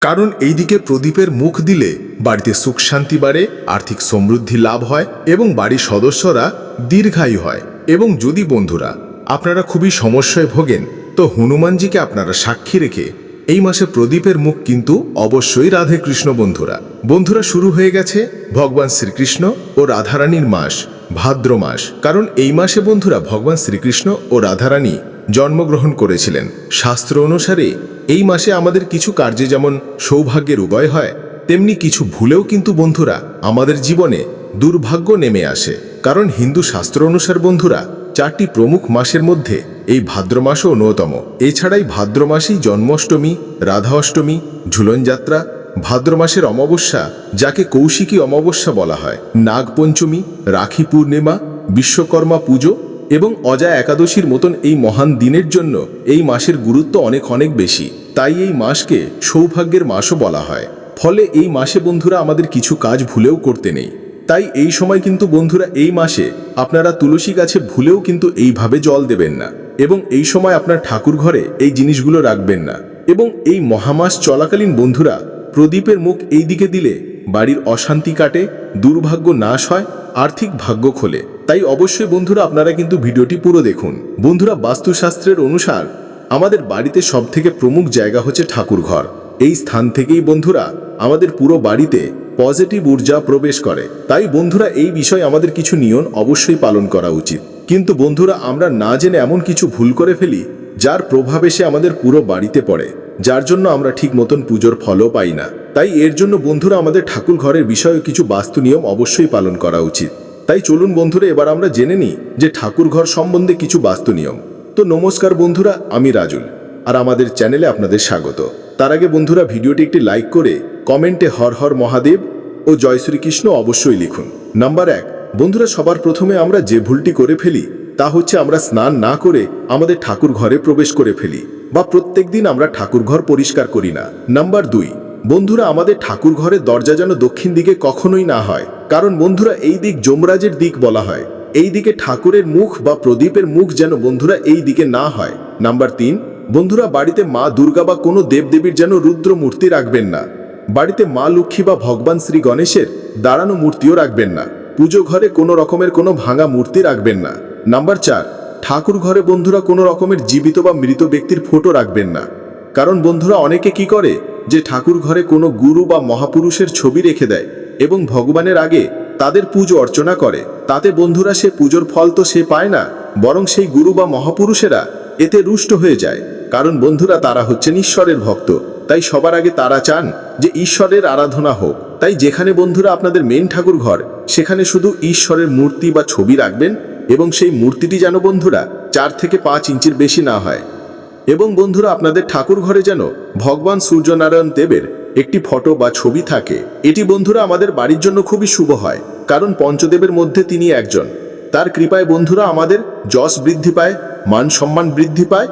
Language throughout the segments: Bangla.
কারণ এইদিকে প্রদীপের মুখ দিলে বাড়িতে সুখ শান্তি বাড়ে, আর্থিক সমৃদ্ধি লাভ হয় এবং বাড়ির সদস্যরা দীর্ঘায়ু হয়। এবং যদি বন্ধুরা আপনারা খুবই সমস্যায় ভোগেন, তো হনুমানজিকে আপনারা সাক্ষী রেখে এই মাসে প্রদীপের মুখ কিন্তু অবশ্যই রাধে কৃষ্ণ বন্ধুরা। বন্ধুরা, শুরু হয়ে গেছে ভগবান শ্রীকৃষ্ণ ও রাধারানীর মাস, ভাদ্র মাস। কারণ এই মাসে বন্ধুরা ভগবান শ্রীকৃষ্ণ ও রাধারানী জন্মগ্রহণ করেছিলেন। শাস্ত্র অনুসারে এই মাসে আমাদের কিছু কার্যে যেমন সৌভাগ্যের উদয় হয়, তেমনি কিছু ভুলেও কিন্তু বন্ধুরা আমাদের জীবনে দুর্ভাগ্য নেমে আসে। কারণ হিন্দু শাস্ত্র অনুসার বন্ধুরা, চারটি প্রমুখ মাসের মধ্যে এই ভাদ্র মাসও অন্যতম। এছাড়াই ভাদ্র মাসেই জন্মাষ্টমী, রাধা অষ্টমী, ঝুলন যাত্রা, ভাদ্র মাসের অমাবস্যা, যাকে কৌশিকী অমাবস্যা বলা হয় নাগপঞ্চমী রাখি পূর্ণিমা, বিশ্বকর্মা পুজো এবং অজা একাদশীর মতন এই মহান দিনের জন্য এই মাসের গুরুত্ব অনেক অনেক বেশি। তাই এই মাসকে সৌভাগ্যের মাসও বলা হয়। ফলে এই মাসে বন্ধুরা আমাদের কিছু কাজ ভুলেও করতে নেই। তাই এই সময় কিন্তু বন্ধুরা এই মাসে আপনারা তুলসী গাছে ভুলেও কিন্তু এইভাবে জল দেবেন না এবং এই সময় আপনার ঠাকুর ঘরে এই জিনিসগুলো রাখবেন না এবং এই মহামাস চলাকালীন বন্ধুরা প্রদীপের মুখ এই দিকে দিলে বাড়ির অশান্তি কাটে, দুর্ভাগ্য নাশ হয়, আর্থিক ভাগ্য খোলে। তাই অবশ্যই বন্ধুরা আপনারা কিন্তু ভিডিওটি পুরো দেখুন। বন্ধুরা বাস্তুশাস্ত্রের অনুসার আমাদের বাড়িতে সবথেকে প্রমুখ জায়গা হচ্ছে ঠাকুর ঘর এই স্থান থেকেই বন্ধুরা আমাদের পুরো বাড়িতে পজিটিভ ঊর্জা প্রবেশ করে। তাই বন্ধুরা এই বিষয়ে আমাদের কিছু নিয়ম অবশ্যই পালন করা উচিত। কিন্তু বন্ধুরা আমরা না জেনে এমন কিছু ভুল করে ফেলি, যার প্রভাব এসে আমাদের পুরো বাড়িতে পড়ে, যার জন্য আমরা ঠিক মতন পুজোর ফলও পাই না। তাই এর জন্য বন্ধুরা আমাদের ঠাকুর ঘরের বিষয়ে কিছু বাস্তু নিয়ম অবশ্যই পালন করা উচিত। তাই চলুন বন্ধুরা এবার আমরা জেনে নিই যে ঠাকুর ঘর সম্বন্ধে কিছু বাস্তু নিয়ম। তো নমস্কার বন্ধুরা, আমি রাজুল, আর আমাদের চ্যানেলে আপনাদের স্বাগত। তার আগে বন্ধুরা, ভিডিওটি একটি লাইক করে কমেন্টে হর হর মহাদেব ও জয় শ্রীকৃষ্ণ অবশ্যই লিখুন। নাম্বার এক, বন্ধুরা, সবার প্রথমে আমরা যে ভুলটি করে ফেলি, তা হচ্ছে আমরা স্নান না করে আমাদের ঠাকুর ঘরে প্রবেশ করে ফেলি, বা প্রত্যেক দিন আমরা ঠাকুর ঘর পরিষ্কার করি না। নাম্বার দুই, বন্ধুরা, আমাদের ঠাকুর ঘরের দরজা যেন দক্ষিণ দিকে কখনোই না হয়, কারণ বন্ধুরা, এই দিক যমরাজের দিক বলা হয়। এই দিকে ঠাকুরের মুখ বা প্রদীপের মুখ যেন বন্ধুরা এই দিকে না হয়। নাম্বার তিন, বন্ধুরা বাড়িতে মা দুর্গা বা কোনো দেবদেবীর যেন রুদ্র মূর্তি রাখবেন না। বাড়িতে মা লক্ষ্মী বা ভগবান শ্রী গণেশের দাঁড়ানো মূর্তিও রাখবেন না। পুজো ঘরে কোনো রকমের কোনো ভাঙা মূর্তি রাখবেন না। নাম্বার চার, ঠাকুর ঘরে বন্ধুরা কোনো রকমের জীবিত বা মৃত ব্যক্তির ফটো রাখবেন না। কারণ বন্ধুরা অনেকে কি করে? যে ঠাকুর ঘরে কোনো গুরু বা মহাপুরুষের ছবি রেখে দেয় এবং ভগবানের আগে তাদের পুজো অর্চনা করে। তাতে বন্ধুরা সে পুজোর ফল তো সে পায় না, বরং সেই গুরু বা মহাপুরুষেরা এতে রুষ্ট হয়ে যায়। কারণ বন্ধুরা তারা হচ্ছেন ঈশ্বরের ভক্ত, তাই সবার আগে তারা চান যে ঈশ্বরের আরাধনা হোক। তাই যেখানে বন্ধুরা আপনাদের মেন ঠাকুর ঘর, সেখানে শুধু ঈশ্বরের মূর্তি বা ছবি রাখবেন এবং সেই মূর্তিটি যেন বন্ধুরা চার থেকে পাঁচ ইঞ্চির বেশি না হয়। এবং বন্ধুরা আপনাদের ঠাকুর ঘরে যেন ভগবান সূর্যনারায়ণ দেবের একটি ফটো বা ছবি থাকে। এটি বন্ধুরা আমাদের বাড়ির জন্য খুবই শুভ হয়, কারণ পঞ্চদেবের মধ্যে তিনি একজন। তার কৃপায় বন্ধুরা আমাদের যশ বৃদ্ধি পায়, মান সম্মান বৃদ্ধি পায়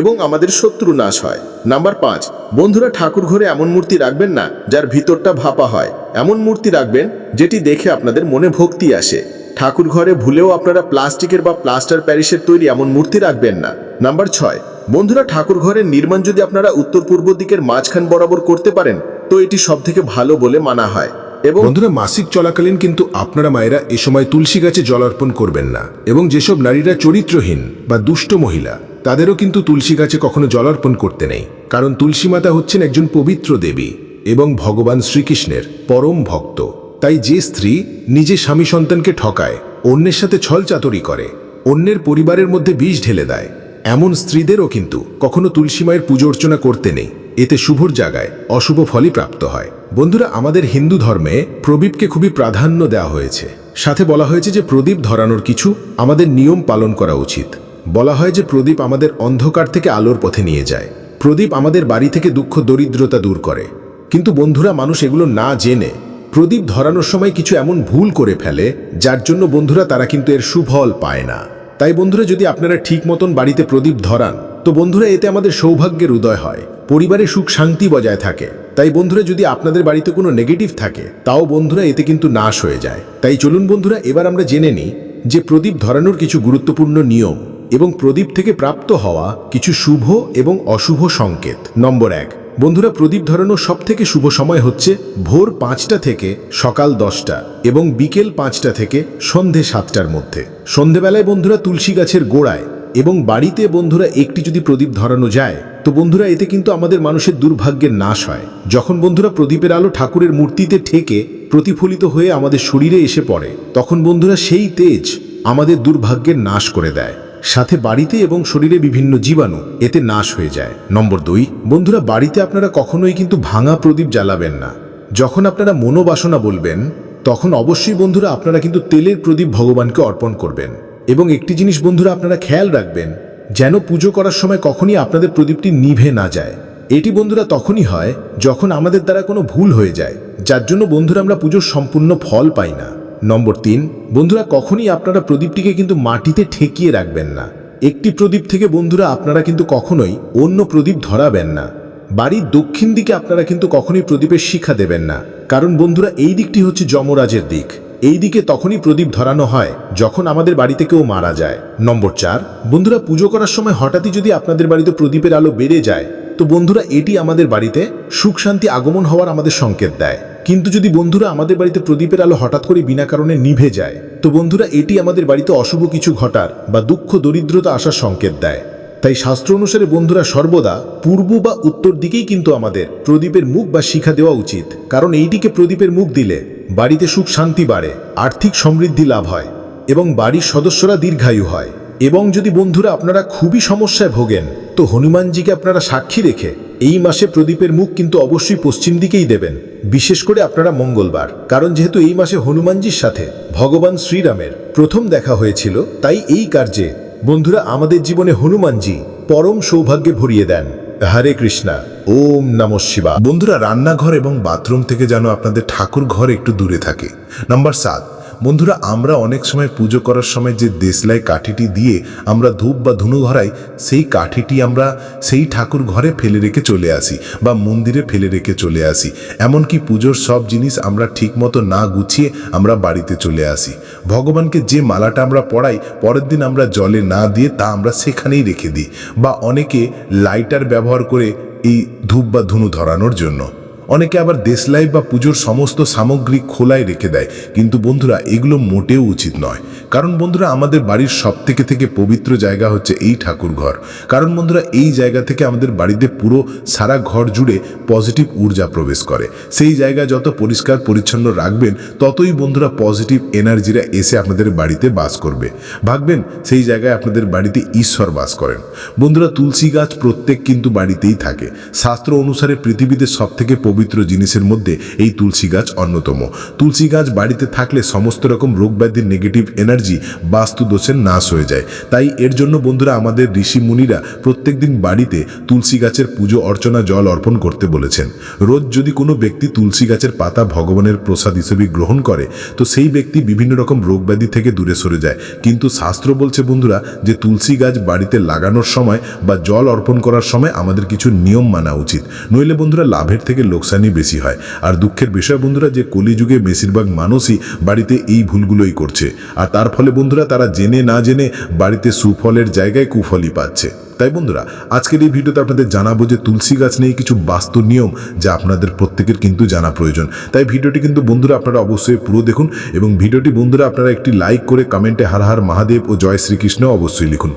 এবং আমাদের শত্রু নাশ হয়। নাম্বার পাঁচ, বন্ধুরা ঠাকুর ঘরে এমন মূর্তি রাখবেন না, যার ভিতরটা ভাপা হয়। এমন মূর্তি রাখবেন, যেটি দেখে আপনাদের মনে ভক্তি আসে। ঠাকুর ঘরে ভুলেও আপনারা প্লাস্টিকের বা প্লাস্টার প্যারিসের তৈরি এমন মূর্তি রাখবেন না। নাম্বার ছয় বন্ধুরা ঠাকুর ঘরের নির্মাণ যদি আপনারা উত্তর পূর্ব দিকের মাঝখান বরাবর করতে পারেন, তো এটি সব থেকে ভালো বলে মানা হয়। এবং বন্ধুরা, মাসিক চলাকালীন কিন্তু আপনারা মায়েরা এ সময় তুলসী গাছে জল অর্পণ করবেন না। এবং যেসব নারীরা চরিত্রহীন বা দুষ্ট মহিলা, তাদেরও কিন্তু তুলসী গাছে কখনো জল অর্পণ করতে নেই। কারণ তুলসী মাতা হচ্ছেন একজন পবিত্র দেবী এবং ভগবান শ্রীকৃষ্ণের পরম ভক্ত। তাই যে স্ত্রী নিজে স্বামী সন্তানকে ঠকায়, অন্যের সাথে ছল চাতরি করে, অন্যের পরিবারের মধ্যে বিষ ঢেলে দেয় এমন স্ত্রীদেরও কিন্তু কখনো তুলসী মায়ের পুজো অর্চনা করতে নেই। এতে শুভর জায়গায় অশুভ ফলই প্রাপ্ত হয়। বন্ধুরা, আমাদের হিন্দু ধর্মে প্রদীপকে খুবই প্রাধান্য দেওয়া হয়েছে। সাথে বলা হয়েছে যে প্রদীপ ধরানোর কিছু আমাদের নিয়ম পালন করা উচিত। বলা হয় যে প্রদীপ আমাদের অন্ধকার থেকে আলোর পথে নিয়ে যায়। প্রদীপ আমাদের বাড়ি থেকে দুঃখ, দরিদ্রতা দূর করে। কিন্তু বন্ধুরা, মানুষ এগুলো না জেনে প্রদীপ ধরানোর সময় কিছু এমন ভুল করে ফেলে, যার জন্য বন্ধুরা তারা কিন্তু এর সুফল পায় না। তাই বন্ধুরা, যদি আপনারা ঠিক মতন বাড়িতে প্রদীপ ধরান, তো বন্ধুরা, এতে আমাদের সৌভাগ্যের উদয় হয়, পরিবারে সুখ শান্তি বজায় থাকে। তাই বন্ধুরা, যদি আপনাদের বাড়িতে কোনো নেগেটিভ থাকে, তাও বন্ধুরা, এতে কিন্তু নাশ হয়ে যায়। তাই চলুন বন্ধুরা, এবার আমরা জেনে নিই যে প্রদীপ ধরানোর কিছু গুরুত্বপূর্ণ নিয়ম এবং প্রদীপ থেকে প্রাপ্ত হওয়া কিছু শুভ এবং অশুভ সংকেত। নম্বর এক বন্ধুরা, প্রদীপ ধরানোর সব থেকে শুভ সময় হচ্ছে ভোর পাঁচটা থেকে সকাল দশটা এবং বিকেল পাঁচটা থেকে সন্ধে সাতটার মধ্যে। সন্ধেবেলায় বন্ধুরা, তুলসী গাছের গোড়ায় এবং বাড়িতে বন্ধুরা একটি যদি প্রদীপ ধরানো যায়, তো বন্ধুরা, এতে কিন্তু আমাদের মানুষের দুর্ভাগ্যের নাশ হয়। যখন বন্ধুরা প্রদীপের আলো ঠাকুরের মূর্তিতে ঠেকে প্রতিফলিত হয়ে আমাদের শরীরে এসে পড়ে, তখন বন্ধুরা সেই তেজ আমাদের দুর্ভাগ্যের নাশ করে দেয়। সাথে বাড়িতে এবং শরীরে বিভিন্ন জীবাণু, এতে নাশ হয়ে যায়। নম্বর দুই, বন্ধুরা, বাড়িতে আপনারা কখনোই কিন্তু ভাঙা প্রদীপ জ্বালাবেন না। যখন আপনারা মনোবাসনা বলবেন, তখন অবশ্যই বন্ধুরা আপনারা কিন্তু তেলের প্রদীপ ভগবানকে অর্পণ করবেন। এবং একটি জিনিস বন্ধুরা আপনারা খেয়াল রাখবেন, যেন পুজো করার সময় কখনই আপনাদের প্রদীপটি নিভে না যায়। এটি বন্ধুরা তখনই হয় যখন আমাদের দ্বারা কোনো ভুল হয়ে যায়, যার জন্য বন্ধুরা আমরা পুজোর সম্পূর্ণ ফল পাই না। নম্বর তিন, বন্ধুরা কখনই আপনারা প্রদীপটিকে কিন্তু মাটিতে ঠেকিয়ে রাখবেন না। একটি প্রদীপ থেকে বন্ধুরা আপনারা কিন্তু কখনোই অন্য প্রদীপ ধরাবেন না। বাড়ির দক্ষিণ দিকে আপনারা কিন্তু কখনোই প্রদীপের শিখা দেবেন না। কারণ বন্ধুরা এই দিকটি হচ্ছে যমরাজের দিক। এই দিকে তখনই প্রদীপ ধরানো হয়, যখন আমাদের বাড়িতে কেউ মারা যায়। নম্বর চার, বন্ধুরা পুজো করার সময় হঠাৎই যদি আপনাদের বাড়িতে প্রদীপের আলো বেড়ে যায়, তো বন্ধুরা এটি আমাদের বাড়িতে সুখ শান্তি আগমন হওয়ার আমাদের সংকেত দেয়। কিন্তু যদি বন্ধুরা আমাদের বাড়িতে প্রদীপের আলো হঠাৎ করে বিনা কারণে নিভে যায়, তো বন্ধুরা এটি আমাদের বাড়িতে অশুভ কিছু ঘটার বা দুঃখ দরিদ্রতা আসার সংকেত দেয়। তাই শাস্ত্র অনুসারে বন্ধুরা সর্বদা পূর্ব বা উত্তর দিকেই কিন্তু আমাদের প্রদীপের মুখ বা শিখা দেওয়া উচিত। কারণ এইটিকে প্রদীপের মুখ দিলে বাড়িতে সুখ শান্তি বাড়ে, আর্থিক সমৃদ্ধি লাভ হয় এবং বাড়ির সদস্যরা দীর্ঘায়ু হয়। এবং যদি বন্ধুরা আপনারা খুবই সমস্যায় ভোগেন, তো হনুমানজিকে আপনারা সাক্ষী রেখে এই মাসে প্রদীপের মুখ কিন্তু অবশ্যই পশ্চিম দিকেই দেবেন। বিশেষ করে আপনারা মঙ্গলবার। কারণ যেহেতু এই মাসে হনুমানজির সাথে ভগবান শ্রীরামের প্রথম দেখা হয়েছিল, তাই এই কার্যে বন্ধুরা আমাদের জীবনে হনুমানজি পরম সৌভাগ্যে ভরিয়ে দেন। হরে কৃষ্ণা, ওম নম শিবা বন্ধুরা, রান্নাঘর এবং বাথরুম থেকে যেন আপনাদের ঠাকুর ঘর একটু দূরে থাকে। নাম্বার সাত বন্ধুরা, আমরা অনেক সময় পুজো করার সময় যে দেশলাই কাঠিটি দিয়ে আমরা ধূপ বা ধুনু ঘরাই সেই কাঠিটি আমরা সেই ঠাকুর ঘরে ফেলে রেখে চলে আসি বা মন্দিরে ফেলে রেখে চলে আসি। এমনকি পুজোর সব জিনিস আমরা ঠিকমতো না গুছিয়ে আমরা বাড়িতে চলে আসি। ভগবানকে যে মালাটা আমরা পড়াই, পরের দিন আমরা জলে না দিয়ে তা আমরা সেখানেই রেখে দিই বা অনেকে লাইটার ব্যবহার করে এই ধূপ বা ধুনু ধরানোর জন্য। অনেকে আবার দেশলাই বা পুজোর সমস্ত সামগ্রী খোলায় রেখে দেয়। কিন্তু বন্ধুরা, এগুলো মোটেও উচিত নয়। কারণ বন্ধুরা, আমাদের বাড়ির সব থেকে থেকে পবিত্র জায়গা হচ্ছে এই ঠাকুর ঘর কারণ বন্ধুরা, এই জায়গা থেকে আমাদের বাড়িতে পুরো সারা ঘর জুড়ে পজিটিভ ঊর্জা প্রবেশ করে। সেই জায়গা যত পরিষ্কার, পরিচ্ছন্ন রাখবেন, ততই বন্ধুরা পজিটিভ এনার্জিরা এসে আপনাদের বাড়িতে বাস করবে। ভাববেন, সেই জায়গায় আপনাদের বাড়িতে ঈশ্বর বাস করেন। বন্ধুরা, তুলসী গাছ প্রত্যেক কিন্তু বাড়িতেই থাকে। শাস্ত্র অনুসারে পৃথিবীতে সব থেকে পবিত্র জিনিসের মধ্যে এই তুলসী গাছ অন্যতম। তুলসী গাছ বাড়িতে থাকলে সমস্ত রকম রোগ ব্যাধির নেগেটিভ এনার্জি বাস্তু দোষের নাশ হয়ে যায়। তাই এর জন্য বন্ধুরা আমাদের ঋষি মুনিরা প্রত্যেকদিন বাড়িতে তুলসী গাছের পুজো, অর্চনা, জল অর্পণ করতে বলেছেন। রোজ যদি কোনো ব্যক্তি তুলসী গাছের পাতা ভগবানের প্রসাদ হিসেবে গ্রহণ করে, তো সেই ব্যক্তি বিভিন্ন রকম রোগ ব্যাধি থেকে দূরে সরে যায়। কিন্তু শাস্ত্র বলছে বন্ধুরা যে তুলসী গাছ বাড়িতে লাগানোর সময় বা জল অর্পণ করার সময় আমাদের কিছু নিয়ম মানা উচিত। নইলে বন্ধুরা লাভের থেকে লোকসানই বেশি হয়। আর দুঃখের বিষয় বন্ধুরা যে কলিযুগে বেশিরভাগ মানুষই বাড়িতে এই ভুলগুলোই করছে। আর তার ফলে বন্ধুরা তারা জেনে না জেনে বাড়িতে সুফলের জায়গায় কুফলই পাচ্ছে। তাই বন্ধুরা, আজকের এই ভিডিওতে আপনাদের জানাব যে তুলসী গাছ নিয়ে কিছু বাস্তু নিয়ম যা আপনাদের প্রত্যেকের কিন্তু জানা প্রয়োজন। তাই ভিডিওটি কিন্তু বন্ধুরা আপনারা অবশ্যই পুরো দেখুন এবং ভিডিওটি বন্ধুরা আপনারা একটি লাইক করে কমেন্টে হার হার মহাদেব ও জয় শ্রীকৃষ্ণ অবশ্যই লিখুন।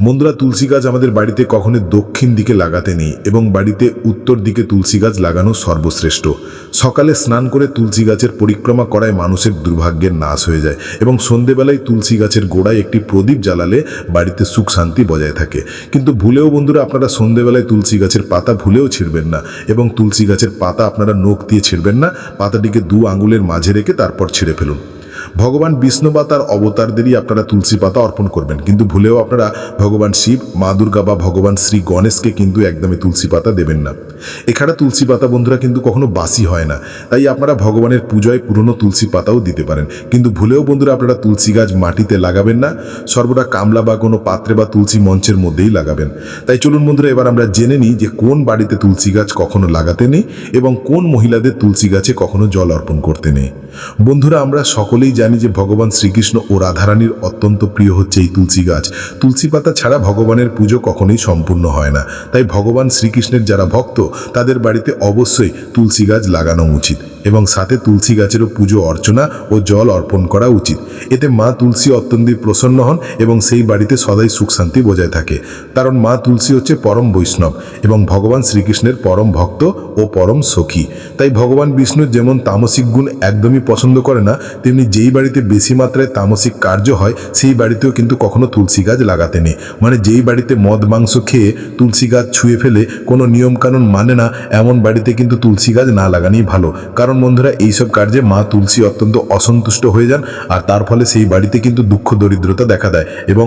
বন্ধুরা তুলসী গাছ আমাদের বাড়িতে কখনো দক্ষিণ দিকে লাগাতে নেই এবং বাড়িতে উত্তর দিকে তুলসী গাছ লাগানো সর্বশ্রেষ্ঠ। সকালে স্নান করে তুলসী গাছের পরিক্রমা করায় মানুষের দুর্ভাগ্যের নাশ হয়ে যায় এবং সন্ধেবেলায় তুলসী গাছের গোড়ায় একটি প্রদীপ জ্বালালে বাড়িতে সুখ শান্তি বজায় থাকে। কিন্তু ভুলেও বন্ধুরা আপনারা সন্ধেবেলায় তুলসী গাছের পাতা ভুলেও ছিঁড়বেন না এবং তুলসী গাছের পাতা আপনারা নখ দিয়ে ছিঁড়বেন না, পাতাটিকে দু আঙুলের মাঝে রেখে তারপর ছিঁড়ে ফেলুন। ভগবান বিষ্ণু বা তার অবতারদেরই আপনারা তুলসী পাতা অর্পণ করবেন। কিন্তু ভুলেও আপনারা ভগবান শিব, মা দুর্গা বা ভগবান শ্রী গণেশকে কিন্তু একদমই তুলসী পাতা দেবেন না। এখানে তুলসী পাতা বন্ধুরা কিন্তু কখনো বাসি হয় না। তাই আপনারা ভগবানের পুজোয় পুরনো তুলসী পাতাও দিতে পারেন। কিন্তু ভুলেও বন্ধুরা আপনারা তুলসী গাছ মাটিতে লাগাবেন না, সর্বদা কামলা বা কোনো পাত্রে বা তুলসী মঞ্চের মধ্যেই লাগাবেন। তাই চলুন বন্ধুরা, এবার আমরা জেনে নিই যে কোন বাড়িতে তুলসী গাছ কখনো লাগাতে নেই এবং কোন মহিলাদের তুলসী গাছে কখনো জল অর্পণ করতে নেই। বন্ধুরা, আমরা সকলেই জানি যে ভগবান শ্রীকৃষ্ণ ও রাধারানীর অত্যন্ত প্রিয় হচ্ছে এই তুলসী গাছ। তুলসী পাতা ছাড়া ভগবানের পুজো কখনোই সম্পূর্ণ হয় না। তাই ভগবান শ্রীকৃষ্ণের যারা ভক্ত তাদের বাড়িতে অবশ্যই তুলসী গাছ লাগানো উচিত। এবং সাথে তুলসী গাছেরও পুজো, অর্চনা ও জল অর্পণ করা উচিত। এতে মা তুলসী অত্যন্ত প্রসন্ন হন এবং সেই বাড়িতে সদাই সুখ শান্তি বজায় থাকে। কারণ মা তুলসী হচ্ছে পরম বৈষ্ণব এবং ভগবান শ্রীকৃষ্ণের পরম ভক্ত ও পরম সখী। তাই ভগবান বিষ্ণুর যেমন তামসিক গুণ একদমই পছন্দ করে না, তেমনি যেই বাড়িতে বেশি মাত্রায় তামসিক কার্য হয়, সেই বাড়িতেও কিন্তু কখনো তুলসী গাছ লাগাতে নেই। মানে যেই বাড়িতে মদ, মাংস খেয়ে তুলসী গাছ ছুঁয়ে ফেলে কোনো নিয়মকানুন মানে না, এমন বাড়িতে কিন্তু তুলসী গাছ না লাগানোই ভালো। কারণ বন্ধুরা, এইসব কার্যে মা তুলসী অত্যন্ত অসন্তুষ্ট হয়ে যান আর তার ফলে সেই বাড়িতে কিন্তু দুঃখ, দরিদ্রতা দেখা দেয় এবং